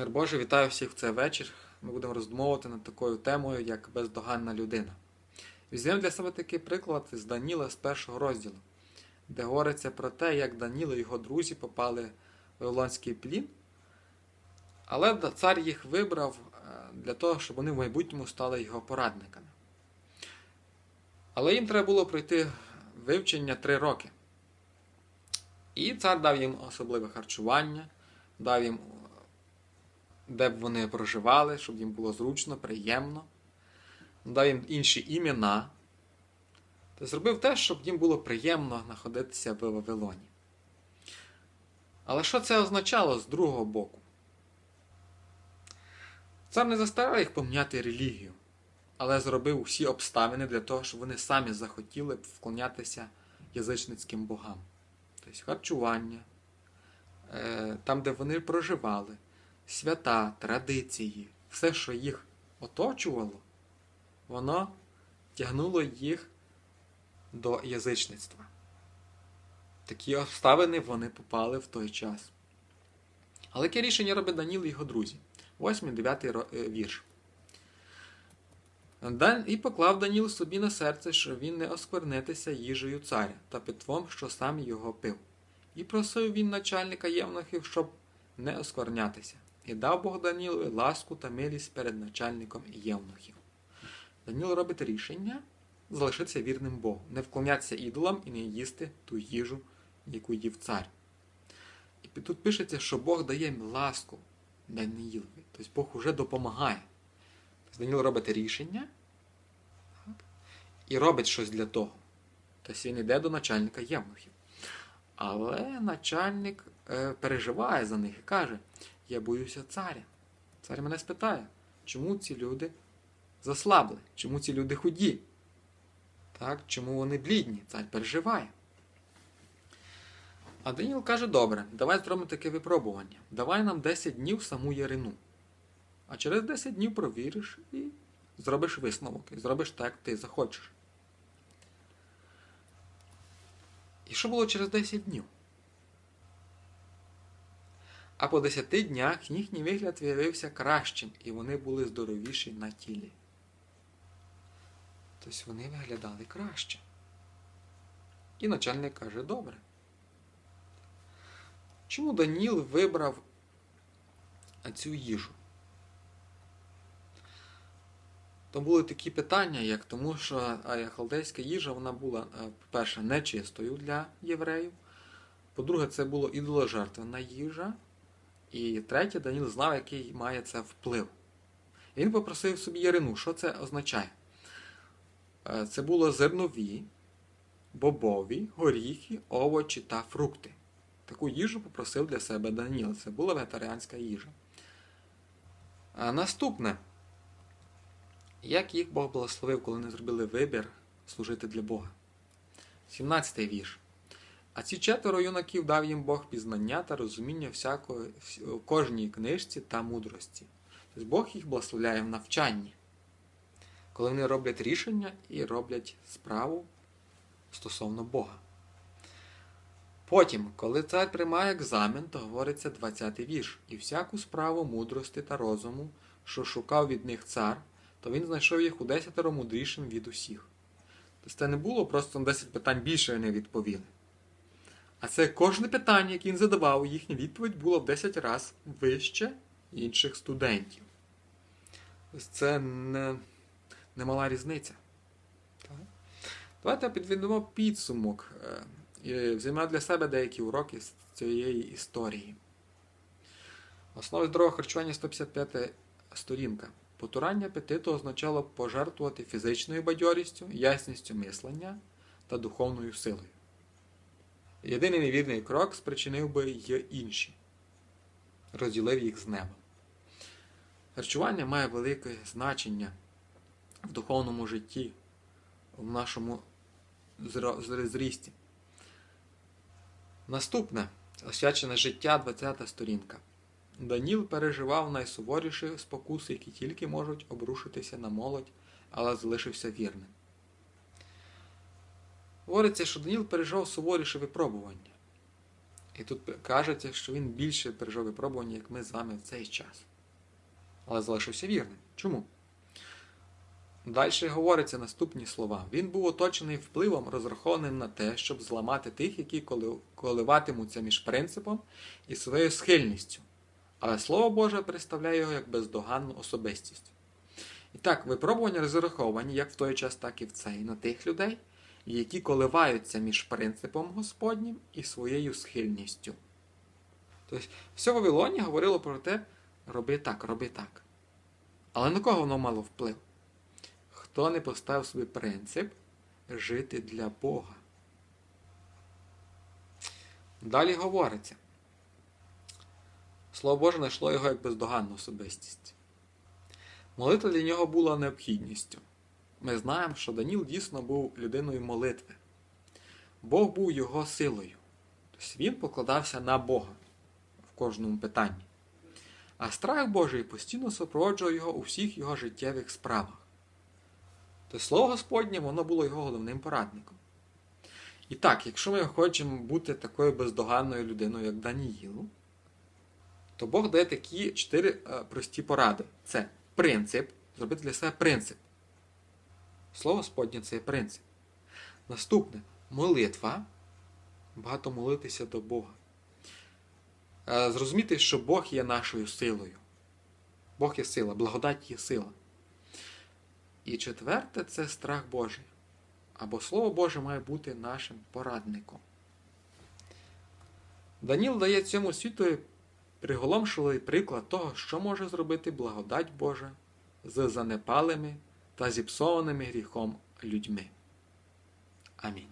Мир Боже, вітаю всіх в цей вечір. Ми будемо роздумовувати над такою темою, як бездоганна людина. Візьмемо для себе такий приклад з Даніла з першого розділу, де говориться про те, як Даніло і його друзі попали в Вавилонський плін. Але цар їх вибрав е, для того, щоб вони в майбутньому стали його порадниками. Але їм треба було пройти вивчення три роки. І цар дав їм особливе харчування, дав їм де б вони проживали, щоб їм було зручно, приємно. Дав їм інші імена. Та зробив те, щоб їм було приємно знаходитися в Вавилоні. Але що це означало з другого боку? Цар не заставив їх поміняти релігію, але зробив усі обставини для того, щоб вони самі захотіли б вклонятися язичницьким богам. Тобто харчування, е, там, де вони проживали свята, традиції, все, що їх оточувало, воно тягнуло їх до язичництва. Такі обставини вони попали в той час. Але яке рішення робить Даніл і його друзі? 8-9 вірш. І поклав Даніл собі на серце, що він не осквернитися їжею царя та питвом, що сам його пив. І просив він начальника євнухів, щоб не осквернятися. І дав Бог Данілові ласку та милість перед начальником євнухів. Даніл робить рішення залишитися вірним Богу, не вклонятися ідолам і не їсти ту їжу, яку їв цар. І тут пишеться, що Бог дає ласку Даніїлові. Тобто Бог уже допомагає. Тобто Даніл робить рішення і робить щось для того. Тобто він йде до начальника євнухів. Але начальник е, переживає за них і каже: Я боюся царя. Цар мене спитає, чому ці люди заслабли, чому ці люди худі? Так, Чому вони блідні? Цар переживає. А Даніл каже: добре, давай зробимо таке випробування. Давай нам 10 днів саму Ярину. А через 10 днів провіриш і зробиш висновок, і зробиш так, як ти захочеш. І що було через 10 днів? А по 10 днях їхній вигляд виявився кращим, і вони були здоровіші на тілі. Тобто вони виглядали краще. І начальник каже: добре. Чому Даніл вибрав цю їжу? То були такі питання, як тому, що халдейська їжа вона була, е, по-перше, нечистою для євреїв. По-друге, це була ідоложертвена їжа. І третє, Даніл знав, який має це вплив. Він попросив собі Ярину, що це означає? Е, Це було зернові, бобові, горіхи, овочі та фрукти. Таку їжу попросив для себе Даніл. Це була вегетаріанська їжа. А наступне. Як їх Бог благословив, коли вони зробили вибір служити для Бога? 17 вірш. А ці четверо юнаків дав їм Бог пізнання та розуміння всякої, кожній книжці та мудрості. Тобто Бог їх благословляє в навчанні, коли вони роблять рішення і роблять справу стосовно Бога. Потім, коли цар приймає екзамен, то говориться 20 вірш. І всяку справу мудрості та розуму, що шукав від них цар, то він знайшов їх у десятеро мудрішим від усіх. Тобто це не було просто на 10 питань більше вони відповіли. А це кожне питання, яке він задавав, їхня відповідь була в 10 разів вище інших студентів. Ось це не, немала різниця. Так? Давайте підведемо підсумок е, і візьмемо для себе деякі уроки з цієї історії. Основи здорового харчування 155 сторінка. Потурання апетиту означало пожертвувати фізичною бадьорістю, ясністю мислення та духовною силою. Єдиний невірний крок спричинив би й інші, розділив їх з неба. Харчування має велике значення в духовному житті, в нашому зрісті. Наступне освячене життя, 20 сторінка. Даніл переживав найсуворіші спокуси, які тільки можуть обрушитися на молодь, але залишився вірним. Говориться, що Даніл переживав суворіше випробування. І тут кажеться, що він більше пережив випробування, як ми з вами в цей час. але залишився вірним. Чому? Далі говориться наступні слова. Він був оточений впливом, розрахованим на те, щоб зламати тих, які коливатимуться між принципом і своєю схильністю. Але Слово Боже представляє його як бездоганну особистість. І так, випробування розраховані як в той час, так і в цей на тих людей, які коливаються між принципом Господнім і своєю схильністю. Тобто, все Вавилоні говорило про те, роби так, роби так. Але на кого воно мало вплив? Хто не поставив собі принцип жити для Бога? Далі говориться. Слово Боже знайшло його як бездоганну особистість. Молитва для нього була необхідністю. Ми знаємо, що Даніл дійсно був людиною молитви. Бог був його силою. Тобто він покладався на Бога в кожному питанні. А страх Божий постійно супроводжував його у всіх його життєвих справах. То слово Господнє воно було його головним порадником. І так, якщо ми хочемо бути такою бездоганною людиною, як Даніїл, то Бог дає такі чотири е, прості поради. Це принцип, зробити для себе принцип. Слово Господнє це принцип. Наступне молитва. Багато молитися до Бога. Е, Зрозуміти, що Бог є нашою силою. Бог є сила, благодать є сила. І четверте це страх Божий. Або Слово Боже має бути нашим порадником. Даніл дає цьому світу приголомшливий приклад того, що може зробити благодать Божа з занепалими та зіпсованими гріхом людьми. Амінь.